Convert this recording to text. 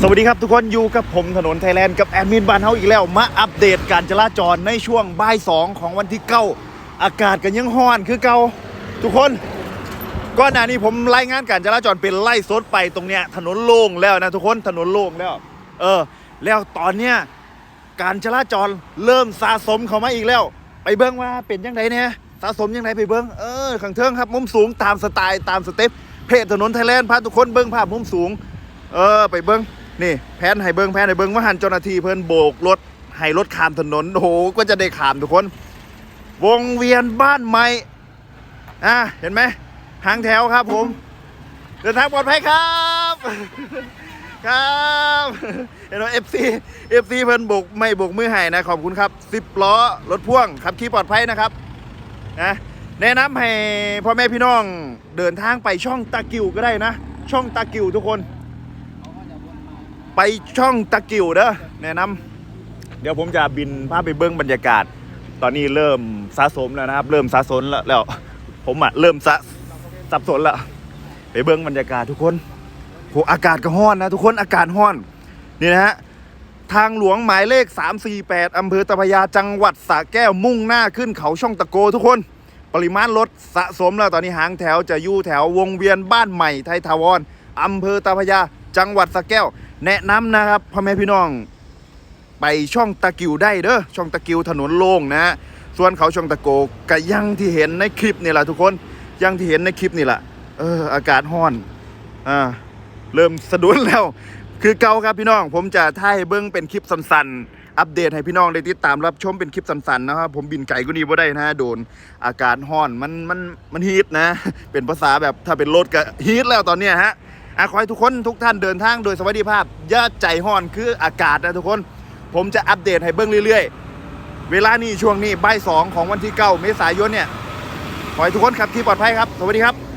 สวัสดีครับทุกคนอยู่กับผมถนนไทยแลนด์กับแอดมินบ้านเฮาอีกแล้ว มาอัปเดตการจราจรในช่วงบ่ายสองของวันที่เก้าอากาศกันยังห้อนคือเก่าทุกคนก่อนหน้านี้ผมรายงานการจราจรเป็นไล่สดไปตรงเนี้ยถนนโล่งแล้วนะทุกคนถนนโล่งแล้ว เออ แล้วตอนเนี้ยการจราจรเริ่มสะสมเข้ามาอีกแล้ว ไปเบิ้งว่าเป็นยังไงเนี่ยสะสมยังไงไปเบิ้งเออขังเทิงครับมุมสูงตามสไตล์ตามสเต็ปเพจถนนไทยแลนด์พาทุกคนเบิ้งภาพมุมสูง เออไปเบิ้งนี่แพนให้เบิ้งแพนให้เบิ้งว่าหันเจ้าหน้าที่เพิ่นโบกรถให้รถข้ามถนนโอ้โหก็จะได้ข้ามทุกคน วงเวียนบ้านใหม่อะเห็นไหมหางแถวครับผมเดินทางปลอดภัยครับ ครับเห็นไหมเอฟซีเอฟซีเพิ่นโบกไม่โบกมือให้นะขอบคุณครับสิบล้อรถพ่วงขับขี่ปลอดภัยนะครับนะแนะนำให้พ่อแม่พี่น้องเดินทางไปช่องตะกิวก็ได้นะ ช่องตะกิวทุกคน ไปช่องตะกิวเด้อแนะนำเดี๋ยวผมจะบินพาไปเบิ้องบรรยากาศ ตอนนี้เริ่มสะสมแล้วนะครับ เริ่มสะสมแล้วแล้วผมอะเริ่มสะสับสนล้วไปเบิ้องบรรยากาศทุกคนโหอากาศก็ห้อนนะทุกคนอากาศห้อนนี่นะฮะทางหลวงหมายเลข 348 อำเภอตะพยาจังหวัดสระแก้วมุ่งหน้าขึ้นเขาช่องตะโกทุกคน ปริมาณรถสะสมแล้วตอนนี้หางแถวจะอยู่แถววงเวียนบ้านใหม่ไทยทาวรอำเภอตาพยาจังหวัดสระแก้ว แนะนำนะครับพ่อแม่พี่น้อง ไปช่องตะกิวได้เด้อช่องตะกิวถนนโล่งนะฮะส่วนเขาช่องตะโกก็ยังที่เห็นในคลิปนี่แหละทุกคนยังที่เห็นในคลิปนี่แหละเอออากาศห้อนอ่าเริ่มสะดุดแล้ว คือเก่าครับพี่น้อง ผมจะถ่ายเบิ้งเป็นคลิปสั้นๆอัปเดตให้พี่น้องได้ติดตามรับชมเป็นคลิปสั้นๆนะครับผมบินไก่ก็นี้บ่ได้นะโดนอากาศห้อนมันมันมันฮีทนะ เป็นภาษาแบบถ้าเป็นรถก็ฮีทแล้วตอนเนี้ยฮะ อะขอให้ทุกคนทุกท่านเดินทางโดยสวัสดิภาพอย่าใจห่อนคืออากาศนะทุกคน ผมจะอัปเดตให้เบิ้งเรื่อยๆ เวลานี้ช่วงนี้บ่ายสองของวันที่เก้าเมษายนเนี่ยขอให้ทุกคนขับขี่ปลอดภัยครับ สวัสดีครับ